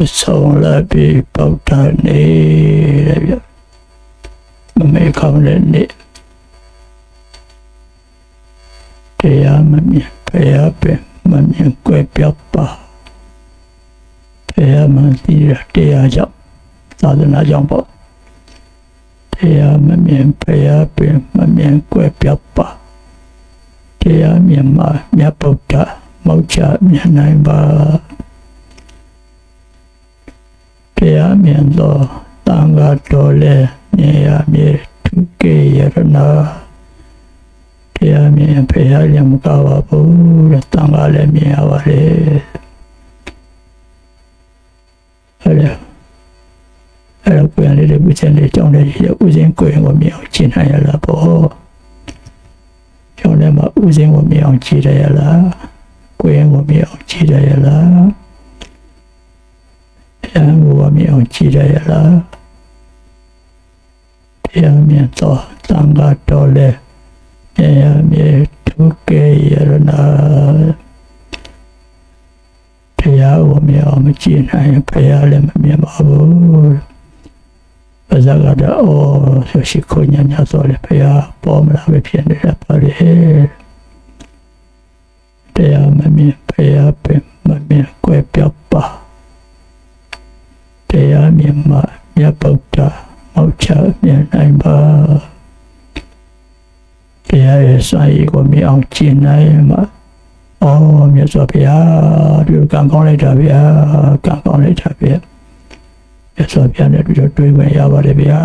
ဆုံးလာပြီးပေါက်တာနေတဲ့ဗျမမေကောင်းတဲ့နေ့တရားမမြင်ဖယားပင်မမြင်ကွယ်ပြောက်ပါဖယားမှန်သိရတရားကြောင့်သာသနာကြောင့်ပေါ့တရားမမြင်ဖယားပင်မမြင်ကွယ်ပြောက်ပါတရားမြင်မှမြတ်ဗုဒ္ဓမောက္ခမြင်နိုင်ပါ တရားမြင်သောတန်ခါတော်လဲမြင်ရမြဲသူကေယရနာတရားမြင်ဖရာလည်းမကပါဘူးတဲ့တန်ခါလည်းမြင်ရပါလေအဲ့ဒါအဲ့ဒါကိုယ်လေးတွေပြချင်လေးကြောင်းတဲ့ရဥစဉ်ကိုယ်ကိုမြင်အောင်ရှင်းနိုင်ရလားပေါ့ကြောင်းထဲမှာဥစဉ်ကိုမြင်အောင်ကြည့်ရလားကိုယ်ကိုမြင်အောင်ကြည့်ရလား တရားကိုဝမြအောင်ကြည်ရရလားတရားမြတ်သောသံဃာတော်လဲတရားမြတ်ဒုက္ခရဏတရားကိုမြအောင်မကြည်နိုင်ဘုရားလည်းမမြင်ပါဘူးပဇာကတော့ဆိုရှိခိုးညာညာဆိုလေဘုရားပေါ်မလာပဲဖြစ်နေရပါလေတရားမမြင်ဘုရားပင်မမြင်ကွယ်ပြောက်ပါ တရားမြင်မှမြတ်ဗုဒ္ဓမောက္ခမြင်နိုင်ပါတရားရဲ့စာရေးကိုမြင်အောင်ကျင့်နိုင်မှာအော်မြတ်စွာဘုရားဒီကံကောင်းလိုက်တာဗျာကံကောင်းလိုက်တာဗျာမြတ်စွာဘုရားနဲ့တွေ့တော့တွေ့ခွင့်ရပါတယ်ဗျာ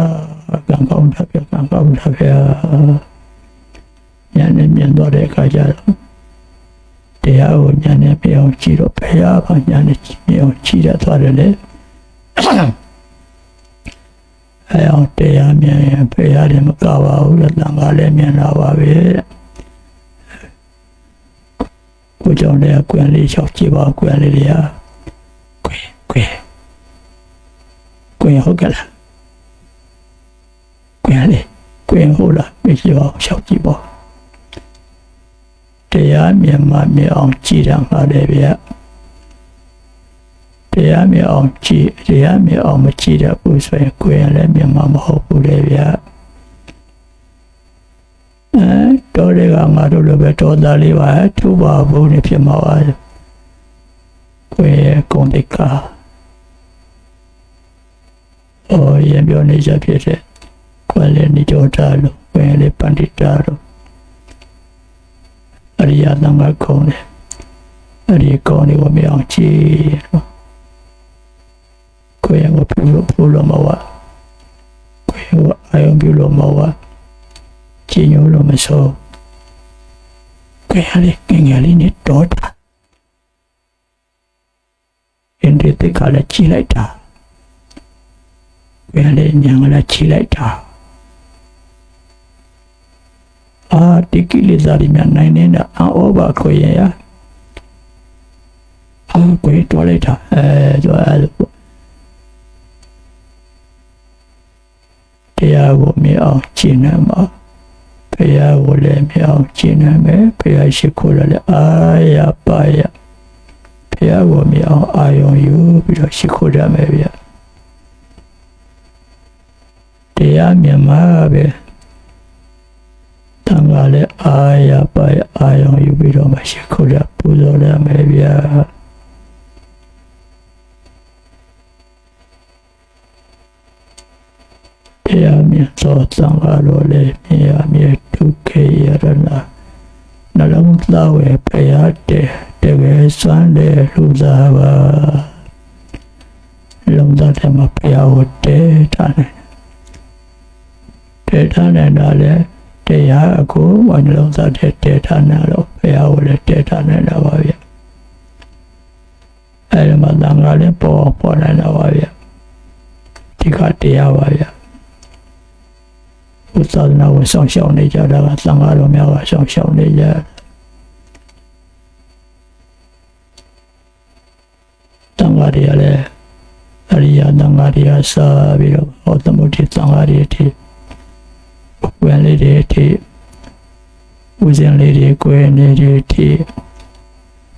ကံကောင်းတာဗျာကံကောင်းတာဗျာဉာဏ်နဲ့မြင်တော့တဲ့အခါကျတော့တရားကိုဉာဏ်နဲ့မြင်အောင်ကြည့်တော့ဘုရားကဉာဏ်နဲ့မြင်အောင်ကြည့်ရသွားတယ်လေ အဲအောင်တရားမြင်ရင်ဖရာလည်းမကပါဘူးလေတန်ခါလည်းမြင်လာပါပဲကိုကြောင့်လည်းကွင်လေးလျှောက်ကြည့်ပါကွင်လေးတွေကကွင်ကွင်ကွင်ဟုတ်ကဲ့လားကွင်လေးကွင်ဟုတ်လားမရှိပါဘူးလျှောက်ကြည့်ပါတရားမြင်မှမြင်အောင်ကြည့်တာငါလည်းဗျာ တရားမြင်အောင်ကြည့်တရားမြင်အောင်မကြည့်တတ်ဘူးဆိုရင်ကိုယ်ရလည်းမြင်မှာမဟုတ်ဘူးလေဗျာအဲတော်တွေကငါတို့လိုပဲတော်သားလေးပါသူ့ပါဘူးနေဖြစ်မှာပါကိုယ်ရဲ့ဂုဏ်တိတ်ကအော်ရင်ပြောနေကြဖြစ်တဲ့ကိုယ်လည်းနေတော်တာလို့ကိုယ်လည်းပန္တိတာလို့အရိယသံဃာကုံတယ်အရိယကုံလေးကိုမြင်အောင်ကြည့်လို့ ကိုယ်ကိုပြုလို့ပြုလို့မဝကိုယ်ကိုအာယုံပြုလို့မဝကျင်ညိုလို့မဆိုကိုယ်ဟာလေငငယ်လေးနဲ့တော့တာအင်းဒီတိတ်ကလည်းချီလိုက်တာကိုယ်ဟာလေညံကလည်းချီလိုက်တာအာဒီကိလေသာတွေများနိုင်နေတာအောဘာကိုယ်ရရအာကိုယ်တော်လိုက်တာအဲဆိုအဲ့လို တရားကိုမြင်အောင်ကျင့်နိုင်မှာဘုရားကိုလည်းမြင်အောင်ကျင့်နိုင်မယ်ဘုရားရှိခိုးလည်းအာရပါရဘုရားကိုမြင်အောင်အာယုံယူပြီးတော့ရှိခိုးရမယ်ဗျတရားမြင်မှာပဲတန်ခါလည်းအာရပါရအာယုံယူပြီးတော့မရှိခိုးရပူဇော်ရမယ်ဗျာ တရား မြတ်သောသံဃာတော်လည်းမြင်ရမြဲဒုက္ခရတနာနှလုံးသားဝယ်ဖရာတဲ့တကယ်စွမ်းတဲ့လူသားပါလုံးသားထဲမှာဖရာကိုတဲထားတယ်တဲထားနေတာလည်းတရားအကိုဝနှလုံးသားထဲတဲထားနေတော့ဖရာကိုလည်းတဲထားနေတာပါဗျအဲဒီမှာသံဃာလည်းပေါ်ပေါ်နေတာပါဗျဒီကတရားပါဗျ ဘုရားနာကိုဆောင်ရှောက်နေကြတာကသံဃာတော်များကဆောင်ရှောက်နေကြတံဃာတွေကလည်းအရိယာတံဃာတွေကစားပြီးတော့ဟောသမုဒ္ဒိတံဃာတွေတိဝင်လေးတွေတိဦးဇင်းလေးတွေကိုယ်နေတွေတိ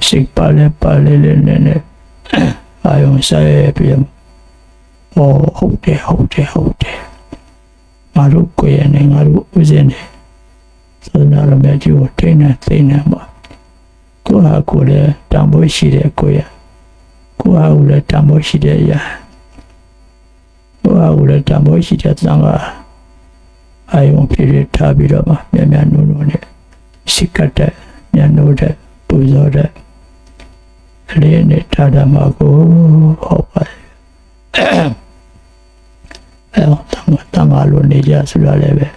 စိတ်ပါလဲပါလဲလေးနဲ့နဲ့ဟအာယုံဆက်ပြီးဟောဟုတ်တယ်ဟုတ်တယ်ဟုတ်တယ် ငါတို့ကိုယ်ရနေငါတို့ဥစဉ်နေသဒ္ဒါရမေကြီးကိုထိနေသိနေမှာကိုဟာကိုလည်းတံမိုးရှိတဲ့ကိုရကိုဟာကိုလည်းတံမိုးရှိတဲ့ရကိုဟာကိုလည်းတံမိုးရှိတဲ့သံဃာအာယုံပြည့်ထားပြီးတော့မှမြန်မြန်နုံနုံနဲ့ရှိကတ်တဲ့မြန်နိုးတဲ့ပူဇော်တဲ့အလေးနဲ့ထားတာမှာကိုဟုတ်ပါတယ် အဲတော့တန်ခါတန်ခါလိုနေကြဆိုတာလည်းပဲ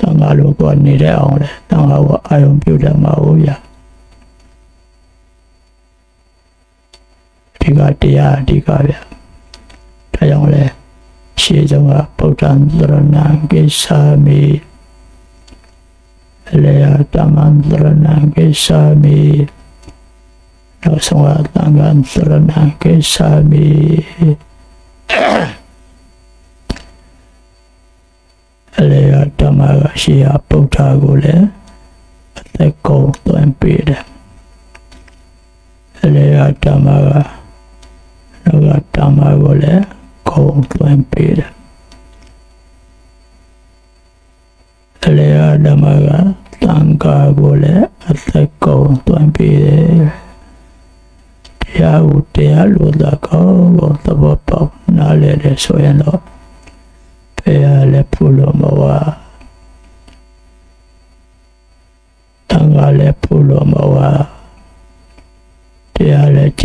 တန်ခါလိုကိုနေတဲ့အောင်လဲတန်ခါကိုအာယုံပြုတ်တယ်မှာဟုတ်ရဒီကတရားအဓိကဗျဒါကြောင့်လဲရှေးဆုံးကဗုဒ္ဓံသရဏံကိစ္ဆာမိအလေယတမံသရဏံကိစ္ဆာမိနောက်ဆုံးကသံဃံသရဏံကိစ္ဆာမိ ရှေးကဗုဒ္ဓကိုလည်းအသက်ကုန်သွင်းပေးတယ်အလေယတမကနောက်ကတမကိုလည်းကုန်သွင်းပေးတယ်အလေယတမကတန်ခါကိုလည်းအသက်ကုန်သွင်းပေးတယ်တရားကိုတရားလို့သာကောင်းကောင်းသဘောပေါက်နားလည်တယ်ဆိုရင်တော့ဘယ်ရလဲဖူလို့မဝ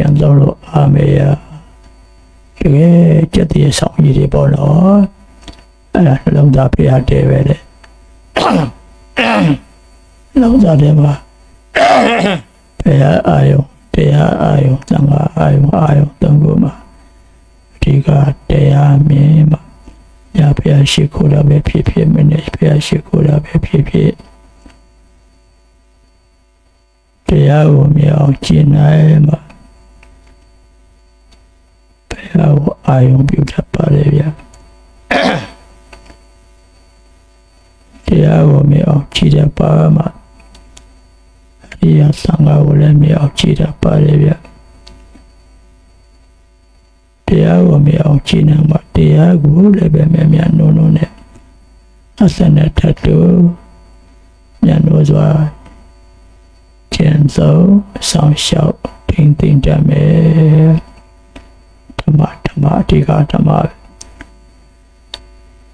တရားလည်းကြံတော့လို့အာမေယတကယ်ကြက်တည်းဆောင်ကြီးတွေပေါ့နော်အဲ့ဒါနှလုံးသားပြရတယ်ပဲတဲ့နှလုံးသားထဲမှာဘယ်ရအာယုံတရားအာယုံသံဃာအာယုံအာယုံသုံးခုမှာအဓိကတရားမြင်မှာညဖျားရှိခိုးတာပဲဖြစ်ဖြစ်မနေ့ဖျားရှိခိုးတာပဲဖြစ်ဖြစ်တရားကိုမြင်အောင်ကျင့်နိုင်မှာ ဘယ်ဟာကိုအာယုံပြုတတ်ပါလေဗျာတရားကိုမြင်အောင်ကြည့်တတ်ပါမှာအရိယာသံဃာကိုလည်းမြင်အောင်ကြည့်တတ်ပါလေဗျာတရားကိုမြင်အောင်ကြည့်နေမှာတရားကိုလည်းပဲမြတ်မြတ်နုံနုံနဲ့အစနဲ့ထတ်တူမြတ်လို့စွာကျင့်သောဆောင်လျှောက်တင်းတင်းကြမယ် ဓမ္မဓမ္မအဓိကဓမ္မပဲ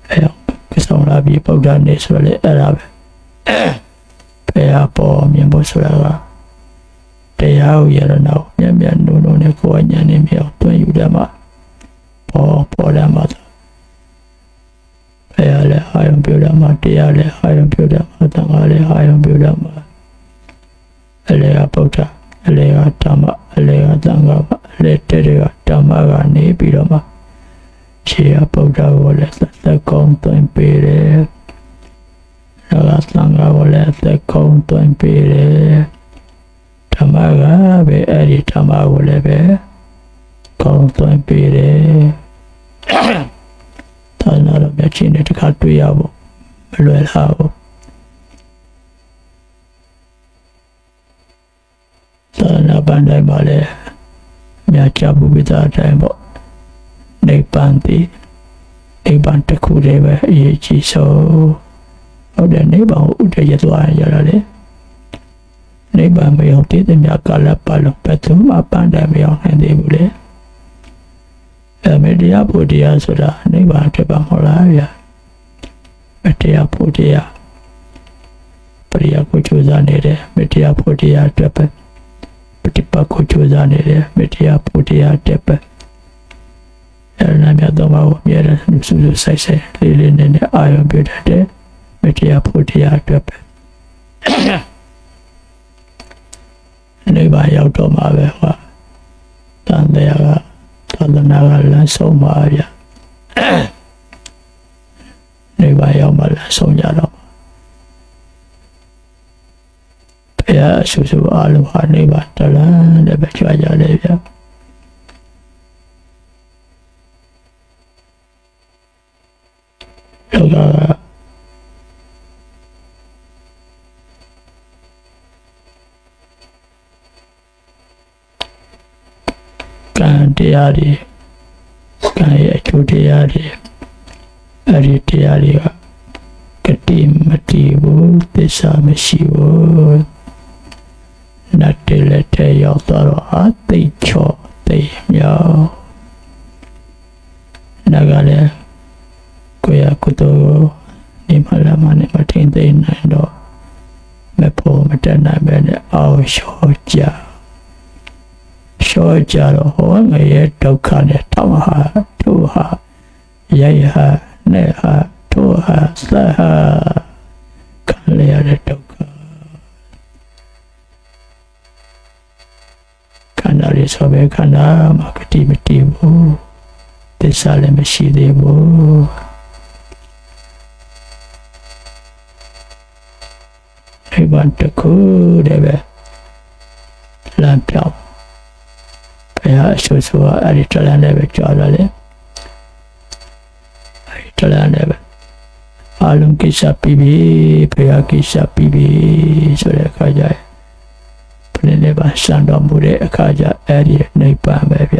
အဲတော့ကဆောင်လာပြီးဗုဒ္ဓနေဆိုရလေအဲ့ဒါပဲဘယ်ဟာပေါ်မြင်ဖို့ဆိုတာကတရားကိုရရနောက်မြတ်မြတ်နုံနုံနဲ့ကိုယ်ဉာဏ်နဲ့မြောက်တွင်ယူတယ်မှာပေါ်ပေါ်တယ်မှာဘယ်ဟာလဲအာယုံပြုတယ်မှာတရားလဲအာယုံပြုတယ်မှာတန်ခါလဲအာယုံပြုတယ်မှာအလေကဗုဒ္ဓ အလေကဓမ္မအလေကသံဃာအလေတဲ့တွေကဓမ္မကနေပြီးတော့မှခြေကဗုဒ္ဓကိုလည်းသက်ကောင်းသွင်းပေးတယ်။နောက်ကသံဃာကိုလည်းသက်ကောင်းသွင်းပေးတယ်။ဓမ္မကပဲအဲ့ဒီဓမ္မကိုလည်းပဲကောင်းသွင်းပေးတယ်။ဒါနာတော့မျက်ချင်းနဲ့တစ်ခါတွေ့ရဖို့မလွယ်လာဘူး။ သာနာပန်တိုင်းမှာလည်းမြတ်ချဘူးပိသားတိုင်းပေါ့နိဗ္ဗာန်တည်နိဗ္ဗာန်တစ်ခုတည်းပဲအရေးကြီးဆုံးဟုတ်တယ်နိဗ္ဗာန်ကိုဥတည်ရသွားရတာလေနိဗ္ဗာန်မရောက်သေးတဲ့မြတ်ကာလပတ်လုံးဘယ်သူမှပန်းတိုင်းမရောက်နိုင်သေးဘူးလေအဲမေတ္တာဘုရားဆိုတာနိဗ္ဗာန်ဖြစ်ပါမလားဗျာမေတ္တာဘုရားပရိယကိုကြိုးစားနေတယ်မေတ္တာဘုရားအတွက်ပဲ ပฏิပတ်ကိုကြိုးစားနေတယ်မေတ္တာဘုရားအတွက်ပဲအဲ့ဒါမြတ်တော်ဘာကိုအမြဲတမ်းစူးစူးဆိုင်ဆိုင်လေးလေးနက်နက်အာရုံပြုတတ်တယ်မေတ္တာဘုရားအတွက်ပဲနိဗ္ဗာန်ရောက်တော့မှာပဲဟောတန်တရားကသာသနာကလမ်းဆုံးပါဗျာနိဗ္ဗာန်ရောက်မှလမ်းဆုံးကြတော့ မှာဘုရားအဆူဆူအားလုံးဟာနိဗ္ဗာန်တလန်း လည်းပဲကြွကြလေဗျာလောကကကံတတရားတွေကံရဲ့အကျိုးတရားတွေအဲ့ဒီတရားတွေကကတိမတိဘူးသစ္စာမရှိဘူးနတ်တေလက်ထဲရောက်တော့အသိချောသိမြောက်နာကလည်းကိုရကုသိုလ်ဒီမလာမနဲ့မထင်သိနိုင်တော့မဖို့မတက်နိုင်ပဲနဲ့အောက်လျှော့ကြလျှော့ကြတော့ဟောငရဲ့ဒုက္ခနဲ့တောင်းဟာတို့ဟာရရဟာနဲ့ဟာတို့ဟာသဟာခံရတဲ့ဒုက္ခ န္ဓာလေးဆိုပဲခန္ဓာမှာကတိမတည်ဘူးသစ္စာလည်းမရှိသေးဘူးဒီဘန်တခုတည်းပဲလမ်းပြောင်းဘုရားအဆိုဆိုအဲ့ဒီတလန်လည်းပဲကြော်လာလေအဲ့ဒီတလန်လည်းပဲအလုံးကိစ္စပြီးပြီဘုရားကိစ္စပြီးပြီဆိုတဲ့အခါကျရင် ဘယ်နဲ့ပါစံတော်မူတဲ့အခါကျအဲ့ဒီနိဗ္ဗာန်ပဲဗျ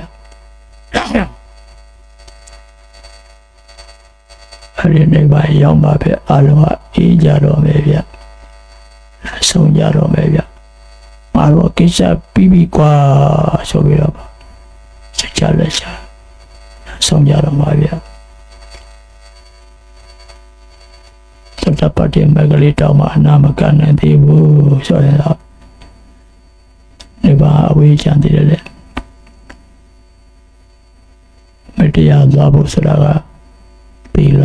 အဲ့ဒီနိဗ္ဗာန်ရောက်မှာပဲအလုံးကအေးကြတော့မယ်ဗျဆုံးကြတော့မယ်ဗျငါတို့ကိစ္စပြီးပြီကွာဆိုပြီးတော့စကြလက်ချဆုံးကြတော့မှာဗျသတ္တပတိမဂလိတောင်မှာအနာမကနိုင်သေးဘူးဆိုရင်တော့ဒီ ပါအဝေးချန်သေးတယ်လေမတရားသွားဖို့ဆိုတာကသီလ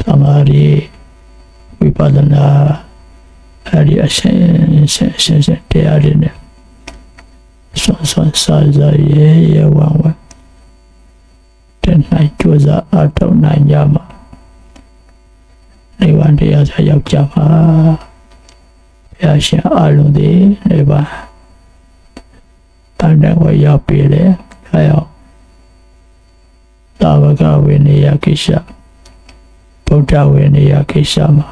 သမာဓိဝိပဿနာအဲ့ဒီအရှင်ရှင်ရှင်ရှင်တရားတွေနဲ့ဆွမ်းဆွမ်းစားစားရဲရဲဝမ်းဝမ်းတဲ့နိုင်ကြိုးစားအထောက်နိုင်ကြမှာနိဗ္ဗာန်တရားစာရောက်ကြမှာဘုရားရှင်အလုံးဒီနိဗ္ဗာန် တန်တဲ့ဝရောက်ပြီလေအဲရောက်သာဝကဝိနည်းကိစ္စဗုဒ္ဓဝိနည်းကိစ္စမှာ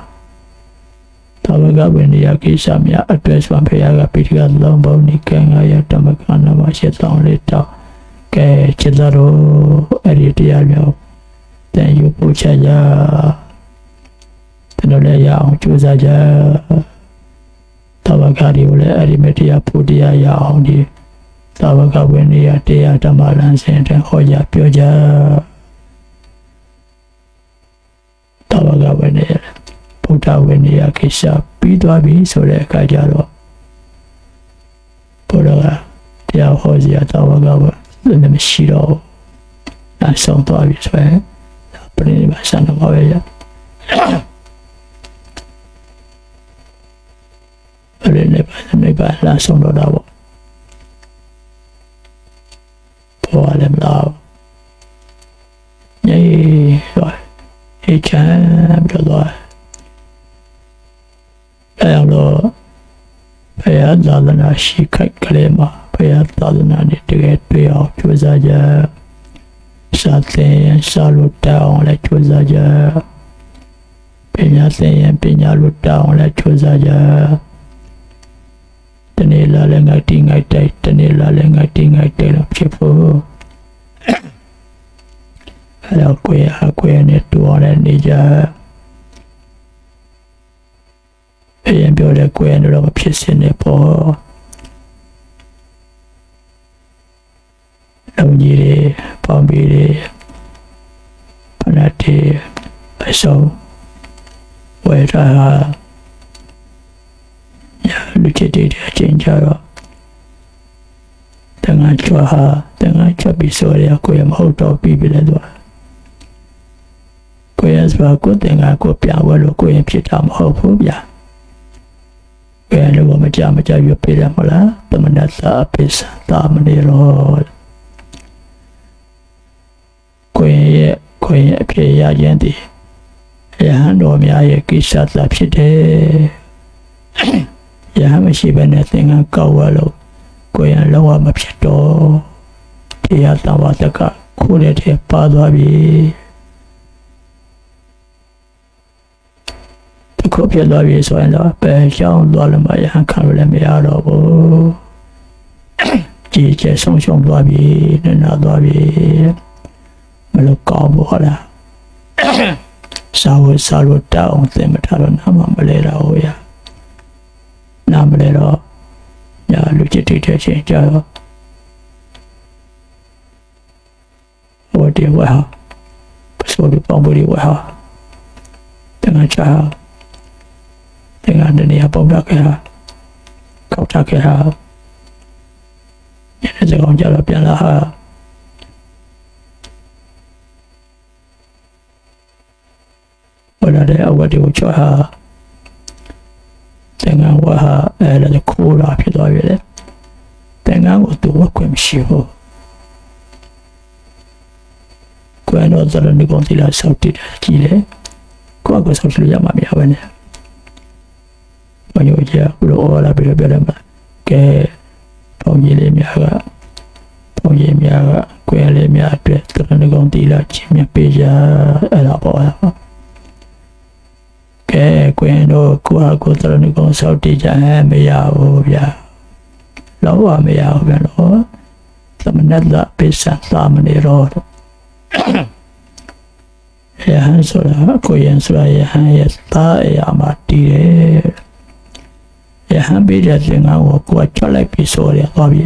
သာဝကဝိနည်းကိစ္စများအတွက်ဆိုဘုရားကပိဋကလုံးဘုံနိကံငါရတမကနာမရှိတောင်းလေးတောင်းကဲจิตတော်အဲ့ဒီတရားမျိုးတန်ယူပို့ချကြတတော်လည်းရအောင်ကြိုးစားကြသာဝကတွေကိုလည်းအဲ့ဒီမတရားဖို့တရားရအောင်ဒီ သာဝကဝိနည်းတရားဓမ္မလမ်းစဉ်တဲ့ဟောကြပြောကြသာဝကဝိနည်းဗုဒ္ဓဝိနည်းကိစ္စပြီးသွားပြီဆိုတဲ့အခါကျတော့ဘုရားကတရားဟောစီရသာဝကဝိနည်းမရှိတော့အဆုံးသွားပြီဆိုရင်ပရိနိဗ္ဗာန်ဆန္ဒမှာပဲရပရိနိဗ္ဗာန်နိဗ္ဗာန်လာဆုံးတော့တာပေါ့ဘောလည်းမလား ညေဆိုအေးချမ်းပြီးတော့အဲတော့ဘုရားသာသနာရှိခိုက်ကလေးမှာဘုရားသာသနာနဲ့တကယ်တွေ့အောင်ကြိုးစားကြစာသင်စာလို့တောင်းလဲကြိုးစားကြပညာသင်ရင်ပညာလို့တောင်းလဲကြိုးစားကြတနေ့လာလည်းငါတိငိုက်တိုက်တနေ့လာလည်းငါတိငိုက်တိုက်လို့ဖြစ်ဖို့ အဲ့တော့ကိုယ်ဟာကိုယ်နဲ့တူအောင်လည်းနေကြအရင်ပြောတဲ့ကိုယ်နဲ့တော့မဖြစ်စင်နေပေါ့လုံကြီးတွေပေါင်းပြီးတွေဖနတ်တွေအစုံဝယ်ထားဟာညာလူချစ်တွေအချင်းကြတော့တန်ငါချွာဟာတန်ငါချွတ်ပြီးဆိုရကိုယ်မဟုတ်တော့ပြီးပြီလေတော့ ကိုယ်ရစွာကိုယ်တင်ငါကိုပြဝဲလို့ကိုယ်ရင်ဖြစ်တာမဟုတ်ဘူးဗျာဘယ်လိုမှမကြမကြရွပြရမလားတမနတာအပိစတာမနေရောကိုယ်ရဲ့ကိုယ်ရဲ့အဖြစ်ရခြင်းတည်ယဟန်တော်များရဲ့ကိစ္စသာဖြစ်တယ်ယဟန်မရှိဘဲနဲ့သင်္ကန်းကောက်ဝဲလို့ကိုယ်ရလောကမဖြစ်တော့တရားသာဝတကခိုးတဲ့ထဲပါသွားပြီ ခုဖြစ်သွားပြီဆိုရင်တော့ပဲရှောင်းသွားလို့မရဟန်ခံလို့လည်းမရတော့ဘူးကြည်ကျဆုံးရှုံးသွားပြီနစ်နာသွားပြီမလို့ကောင်းဘူးဟုတ်လားစာဝတ်စာလို့တောင်းသင်မထားတော့နာမမလဲတော့ဟိုရနာမလဲတော့ညာလူချစ်တိတဲ့ချင်းကြတော့ဟိုဒီဝါပစိုးဒီပေါင်းဘူးဒီဝါတငါချာ တငါတနေရာပုံတော့ခဲ့တာကောက်ထားခဲ့တာညနေစကောင်ကြတော့ပြန်လာဟာဝလာတဲ့အဝတ်တွေကိုချောဟာတန်ငန်းဝါဟာအဲလည်းခိုးလာဖြစ်သွားပြီလေတန်ငန်းကိုသူဝတ်ခွင့်မရှိဘူးကိုယ်တော့ဇလနေကုန်တီလာဆောက်တည်တယ်ကြည့်လေကိုယ့်ကိုယ်ဆောက်လို့ရမှာမရပါနဲ့ မညိုကြဘူးလို့လာပြီးတော့ပြောတယ်မှာကဲပေါင်းကြီးလေးများကပေါင်းကြီးများကကိုယ်လေးများအတွက်ဇလနေကုန်တီလာချင်းမြပေးကြအဲ့ဒါပေါ့ကဲကွင်းတို့ကိုယ့်အကိုယ်တရဏဂုံဆောက်တည်ကြဟဲ့မရဘူးဗျာလောကမရဘူးဗျာနော်သမဏတပိစ္ဆသာမဏေရောယဟန်ဆိုတာကိုယန်ဆိုတာယဟန်ရဲ့သားအရာမှာတည်တယ် ယဟန်ပေးတဲ့သင်္ကန်းကိုကိုယ်ကချွတ်လိုက်ပြီးဆိုရသွားပြီ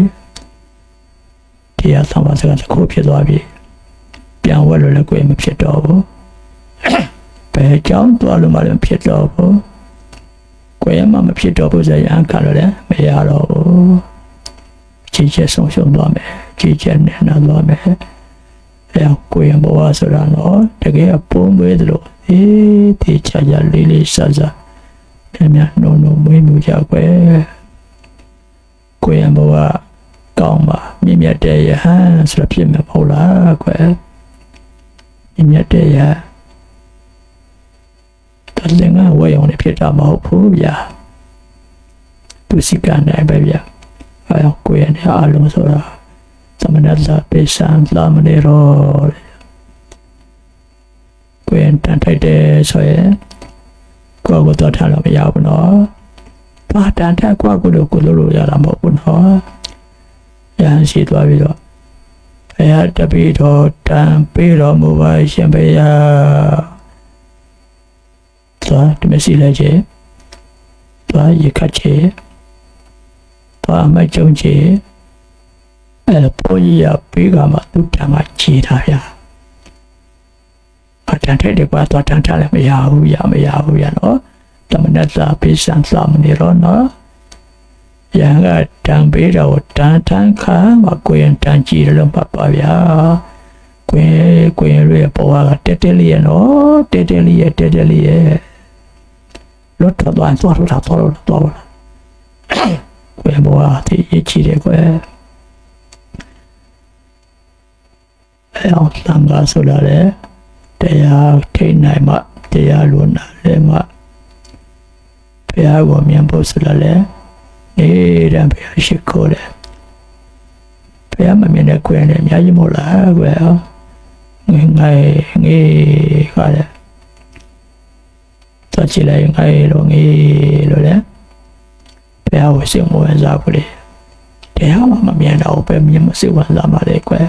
တရားသမားစကားတစ်ခုဖြစ်သွားပြီပြန်ဝဲလို့လည်းကိုယ်မဖြစ်တော့ဘူးဘယ်ကြောင့်သွားလို့မှလည်းဖြစ်တော့ဘူးကိုယ်ရမှမဖြစ်တော့ဘူးဆိုရင်အခါလို့လည်းမရတော့ဘူးချီချက်ဆုံးရှုံးသွားမယ်ချီချက်နဲ့နာသွားမယ်အဲကိုယ်ရဘဝဆိုတာတော့တကယ်ပုံမွေးသလိုအေးတေချာချာလေးလေးဆဆ တည်းများနုံနုံမွေးမှုကြွယ်ကိုယ်ရဘဝကောင်းပါမြင့်မြတ်တဲ့ယဟန်ဆိုတာဖြစ်မှာမဟုတ်လားကွယ်မြင့်မြတ်တဲ့ယဟန်တလင်ကဝယ်အောင်လည်းဖြစ်တာမဟုတ်ဘူးဗျာသူစီကနိုင်ပဲဗျာအဲကိုယ်ရတဲ့အားလုံးဆိုတာသမဏတာပေစံလာမနေရောကိုယ်တန်ထိုက်တယ်ဆိုရင် ကိုယ့်ကိုတော့ထားလို့မရဘူးနော်ဘာတန်ထိုက်ကိုယ့်ကိုယ်ကိုလို့လို့ရတာမဟုတ်ဘူးနော်ရဟန်းရှိသွားပြီးတော့ဘုရားတပည့်တော်တန်ပေးတော်မူပါရှင်ဘုရားသွားဒီမရှိလိုက်ချေသွားရခတ်ချေသွားမကြုံချေအဲ့ပေါ်ကြီးရပေးကမှသူတန်ကခြေထားဗျာ အတန်တဲ့ကွာသွားတန်ထားလည်းမရဘူးရမရဘူးရနော်တမနတာပိစံသာမနေရောနော်ရန်ကတန်ပေးတော့တန်တန်ခါမကိုရင်တန်ကြည့်လို့ပတ်ပါဗျာကိုရင်ကိုရင်ရဲ့ပေါ်ကတက်တက်လေးရနော်တက်တက်လေးရတက်တက်လေးရလွတ်တော့သွားသွားတော့သွားတော့သွားပါကိုရင်ပေါ်ကတည်ရချီတယ်ကွယ်အဲအောင်သံဃာဆိုတာလေ တရားထိနိုင်မှတရားလွန်လာလေမှဘုရားကိုမြင်ဖို့ဆိုတာလေနေတဲ့ဘုရားရှိခိုးတယ်ဘုရားမမြင်တဲ့ခွင့်နဲ့အများကြီးမို့လားကွယ်ငငယ်ငယ်ခါတယ်သွားကြည့်လိုက်ငယ်လို့ငယ်လို့လေဘုရားကိုစိတ်မဝင်စားဘူးလေတရားမှမမြင်တော့ပဲမြင်မစိတ်ဝင်စားမှလေကွယ်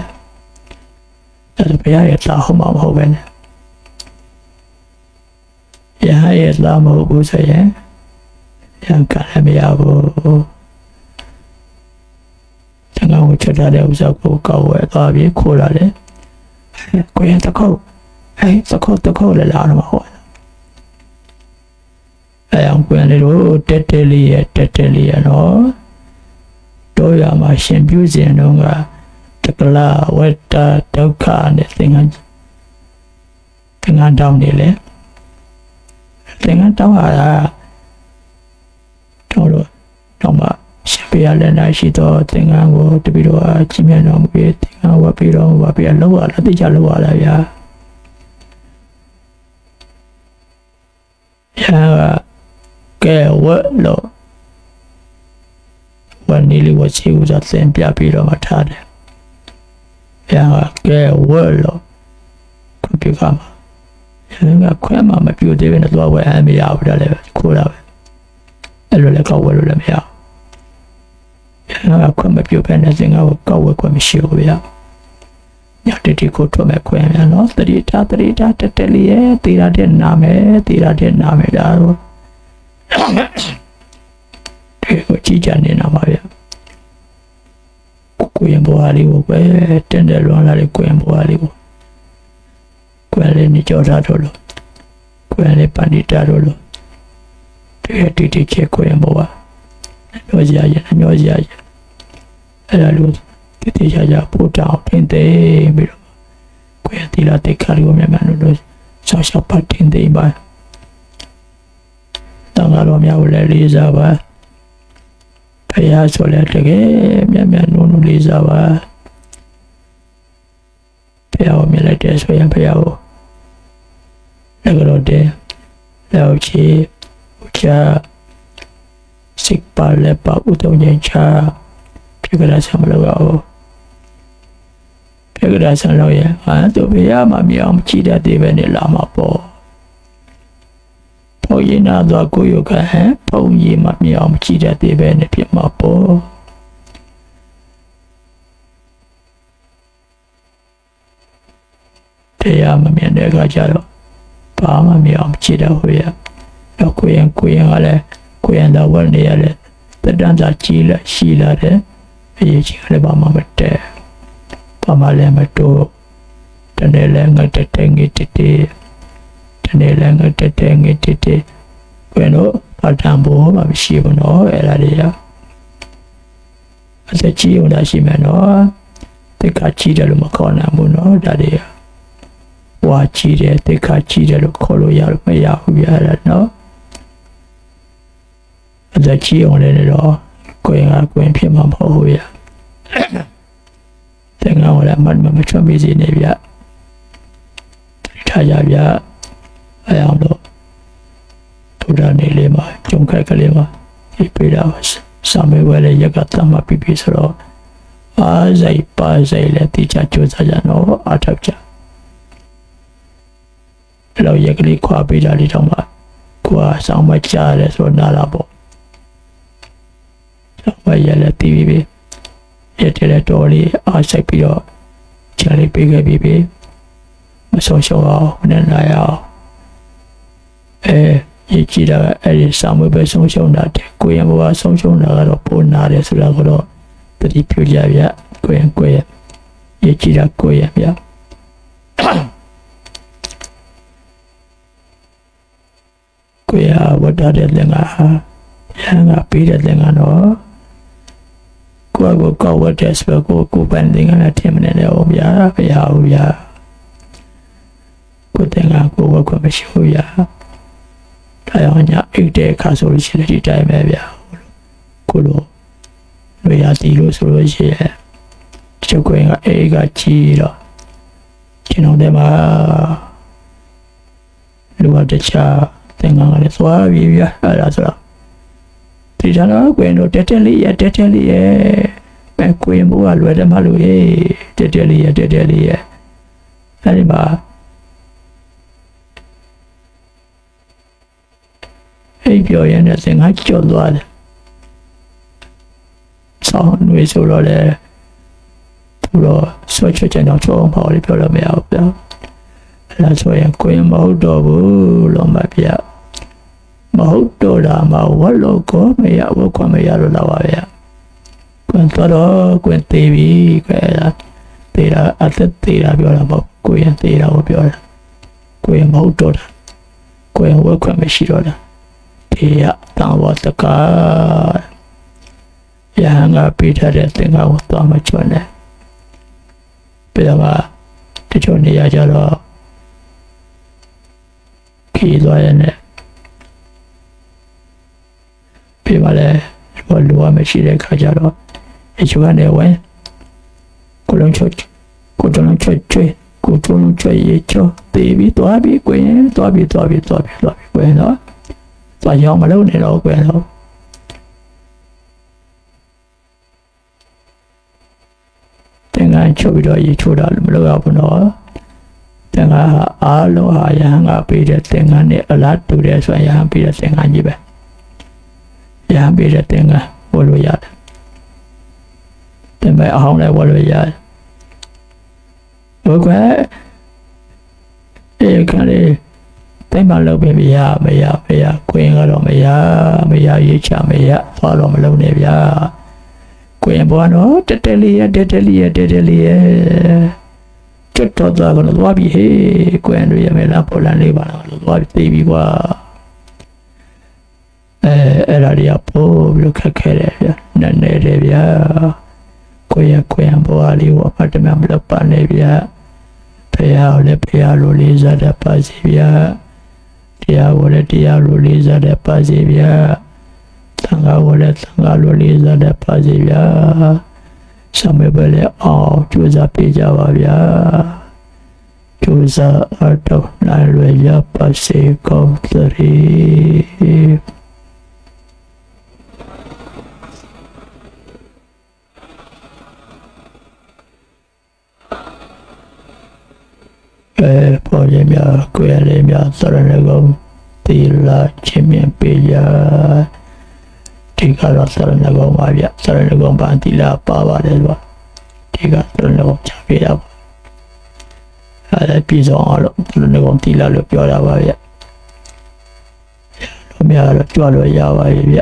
အဲ့ဒါဘုရားရဲ့သားဟုတ်မှာမဟုတ်ပဲနဲ့ ရဟရဲ့သားမဟုတ်ဘူးဆိုရင်ရံကလည်းမရဘူးတန်ကောင်ကိုချက်ထားတဲ့ဥစ္စာကိုကောက်ဝဲသွားပြီးခိုးလာတယ်ကိုရင်တခုတ်အဲတခုတ်တခုတ်လည်းလာတော့မှာဟောအဲအောင်ကိုရင်လေးတို့တက်တက်လေးရဲ့တက်တက်လေးရဲ့နော်တို့ရမှာရှင်ပြုစဉ်တော့ကတကလာဝတ္တဒုက္ခနဲ့သင်္ကန်းသင်္ကန်းတောင်းနေလေ သင်္ကန်းတောင်းရတာတော့တော့တော့မှရှင်ပြရလည်းနိုင်ရှိတော့သင်္ကန်းကိုတပီတော့ကြည်မြတ်တော်မူပြီးသင်္ကန်းဝတ်ပြီးတော့ဝတ်ပြီးလောက်ရလားတိကျလောက်ရလားဗျာရာကဲဝတ်လို့ဝန်နေလေးဝချီဦးသာသင်ပြပြီးတော့မှထားတယ်ရာကဲဝတ်လို့ကွန်ပျူတာမှာ ရာကခွဲမှာမပြူသေးဘဲနဲ့သွားဝယ်အမရဘူးတယ်လေခိုးတာပဲအဲ့လိုလည်းကောက်ဝယ်လို့လည်းမရဘူးင်္ဂါကခွင့်မပြုဘဲနဲ့သင်္ဃါကိုကောက်ဝဲခွင့်မရှိဘူးဗျာညတတိကိုထွက်မဲ့ခွင့်ရနော်တတိတာတတိတာတက်တက်လေးရဲ့တေရာတဲ့နာမယ်တေရာတဲ့နာမယ်ဒါတော့ဒီကိုကြည်ကြနေတာပါဗျာကိုရင်ဘွားလေးကိုပဲတင်းတယ်လွန်လာတဲ့ကိုရင်ဘွားလေးကိုကိုယ်လေးနေကြောထားတော့လို့ကိုယ်လေးပဏိတာတော့လို့ဒီတိတိချေကိုရင်ဘွားမျောစရာရမျောစရာရအဲ့ဒါလို့တတိချာချာပို့တောင်းတင်သိပြီးတော့ကို ယ်တီလာတိတ်ခါလေးကိုမြန်မြန်လို့ဆောက်ရှောက်ပတ်တင်သိပါတန်ဃာတော်များကိုလည်းလေးစားပါဖယားဆိုလည်းတကယ်မြန်မြန်နုံနုံလေးစားပါဖယားကိုမြင်လိုက်တဲ့ဆိုရင်ဖယားကို လည်းကတော့တဲ့လောက်ချီဥချာစိတ်ပါလက်ပါဥတုံငိမ့်ချပြေကလာဆံမလို့ရောပြေကလာဆံလို့ရဟာသူဖယားမမြောင်ကြည့်တတ်သေးပဲနဲ့လာမှာပေါ့ဘုန်းကြီးနာတော့ကိုယောကဟန်ဘုန်းကြီးမမြောင်ကြည့်တတ်သေးပဲနဲ့ပြမှာပေါ့တရားမမြင်တဲ့အခါကျတော့ ဘာမှမအောင်ကြည့်တော့ဘူးရတော့ကိုရင်ကိုရင်ကလည်းကိုရင်တော့ဝတ်နေရလဲတတန်သာကြည်လာရှိလာတယ်အရေးကြီးလည်းဘာမှမတည့်ဘာမှလည်းမတိုးတနေ့လည်းငါတက်တက်ငေးတက်တက်တနေ့လည်းငါတက်တက်ငေးတက်တက်ဘယ်တော့အတန်ဘောမှမရှိဘူးနော်အဲ့ဒါတွေကအသက်ကြီးုံလာရှိမယ်နော်တက်ကကြီးတယ်လို့မခေါ်နိုင်ဘူးနော်ဒါတွေက ဝါကြီးတယ်တက်ခါကြီးတယ်လို့ခေါ်လို့ရမရဘူးရတာနော်အသက်ကြီးအောင်လည်းတော့ကိုရင်ကကိုရင်ဖြစ်မှာမဟုတ်ဘူးရတဲ့ငါလည်းမမချွတ်မိစေနေဗျထားကြဗျအဲအောင်လို့ဘုရားနေလေးမှာကြုံခက်ကလေးမှာဒီပြတာစာမေဝဲလေးရကတမပြပြဆိုတော့အားစိတ်ပါစိတ်လည်းတိကျကြိုးစားကြတော့အထောက်ကြ အဲ့တော့ရက်ကလေးခွာပေးတာလေးတော့မှကိုကစောင်းမကြားတယ်ဆိုတော့နားလာပေါ့စောင်းမရလည်းတီးပြီးပြီရက်တဲ့တော်လေးအားဆိုင်ပြီးတော့ချာလေးပေးခဲ့ပြီးပြီမဆုံးရှုံးအောင်မနဲ့လာရအောင်အဲရကြည့်တာကအဲ့ဒီစာမွေးပဲဆုံးရှုံးတာတဲ့ကိုရင်ဘဝဆုံးရှုံးတာကတော့ပိုနာတယ်ဆိုတာကတော့တတိပြုကြဗျကိုရင်ကိုရင်ရကြည့်တာကိုရင်ဗျ ကိုရဝတ်ထားတဲ့လင်္ကာရဟန်းကပေးတဲ့လင်္ကာတော့ကိုယ့်ကိုကောက်ဝတ်တဲ့စပကိုကိုပန်လင်္ကာနဲ့ထင်မနေတယ်ဟုတ်ဗျာဖရာဟုတ်ဗျာကိုတဲ့ကကိုဝတ်ခွင့်မရှိဘူးဗျာတရားညာအိတ်တဲ့အခါဆိုလို့ရှိရင်ဒီတိုင်းပဲဗျာကိုလိုလွေရတီလို့ဆိုလို့ရှိရင်ချုပ်ခွင့်ကအိတ်ကကြီးတော့ကျွန်တော်တို့မှာလူဝတခြား သင်္ကန်းကလည်းသွားပြီဗျာအဲ့ဒါဆိုတော့ဒီကြတော့ကွင်တို့တက်တက်လေးရတက်တက်လေးရပဲကွင်ဘိုးကလွယ်တယ်မလို့ရေတက်တက်လေးရတက်တက်လေးရအဲ့ဒီမှာအိပ်ပြောရင်လည်းသင်္ကန်းကြော့သွားတယ်ဆောင်းနေဆိုတော့လေသူတော့ဆွတ်ချွချင်တော့ချောင်းပါလို့ပြောလို့မရဘူးဗျာအဲ့ဒါဆိုရင်ကွင်မဟုတ်တော့ဘူးလို့မှပြ မဟုတ်တော့တာမှဝတ်လို့ကိုမရဝတ်ခွင့်မရလို့လာပါဗျာကွင်တော့ကွင်သေးပြီကွယ်လားသေးတာအသက်သေးတာပြောတာမဟုတ်ကိုရင်သေးတာကိုပြောတာကိုရင်မဟုတ်တော့တာကိုရင်ဝတ်ခွင့်မရှိတော့တာဒီရတောင်းဝတ်တကားရဟန်းကပေးထားတဲ့သင်္ကန်းကိုသွားမချွတ်နဲ့ပြီးတော့တချို့နေရာကြတော့ခီးသွားရတဲ့ ပြပါလေဘာလိုအပ်မရှိတဲ့ခါကြတော့အချို့ကနေဝင်ကိုလုံးချွတ်ကိုတုံးချွတ်ချွတ်ကိုတုံးချွတ်ရေချောတေးပြီးသွားပြီးကွင်သွားပြီးသွားပြီးသွားပြီးသွားပြီးကွင်တော့သွားရောက်မလို့နေတော့ကွင်တော့တင်ကန်းချုပ်ပြီးတော့ရေချိုးတာမလုပ်ရဘူးနော်တင်ကန်းဟာအားလုံးဟာယဟန်ကပေးတဲ့တင်ကန်းနဲ့အလားတူတယ်ဆိုရင်ယဟန်ပေးတဲ့တင်ကန်းကြီးပဲ ယဟန်ပေးတဲ့တင်ကန်းဟိုလိုရတယ်တင်မဲ့အောင်လည်းဝတ်လို့ရတယ်ဘုကွယ်အေခါလေးတိတ်မလုပ်ပဲဗျာမရမရကိုရင်ကတော့မရမရရေးချမရသွားတော့မလုပ်နဲ့ဗျာကိုရင်ဘောနော်တက်တက်လေးရတက်တက်လေးရတက်တက်လေးရကျွတ်တော့သွားကတော့သွားပြီဟေးကိုရင်တို့ရမယ်လားပေါ်လန်လေးပါလားလို့သွားပြီသိပြီကွာ အဲအဲ့ဒါတွေကပို့ပြီးတော့ခက်ခဲတယ်ဗျာနည်းနည်းတယ်ဗျာကိုရင်ကိုရင်ဘောလေးကိုအပတ်တမမလုပ်ပါနဲ့ဗျာဖះကိုလည်းဖះလိုလေးစားတတ်ပါစီဗျာတရားကိုလည်းတရားလိုလေးစားတတ်ပါစီဗျာသံဃာကိုလည်းသံဃာလိုလေးစားတတ်ပါစီဗျာဆံမေပဲလည်းအောင်ကြိုးစားပေးကြပါဗျာကြိုးစားအတော့နိုင်လွယ်ရပါစေကောင်းသတ ည်းအဲပေါ်ရများကိုရလေးများသရဏဂုံတီလာချင်းမြင်ပေးရဒီကတော့သရဏဂုံပါဗျသရဏဂုံပန်တီလာပါပါတယ်ဗျဒီကသရဏဂုံချပေးရပါအဲပြည်စုံအောင်လို့သရဏဂုံတီလာလို့ပြောတာပါဗျတို့များတော့ကြွလို့ရပါရဲ့ဗျ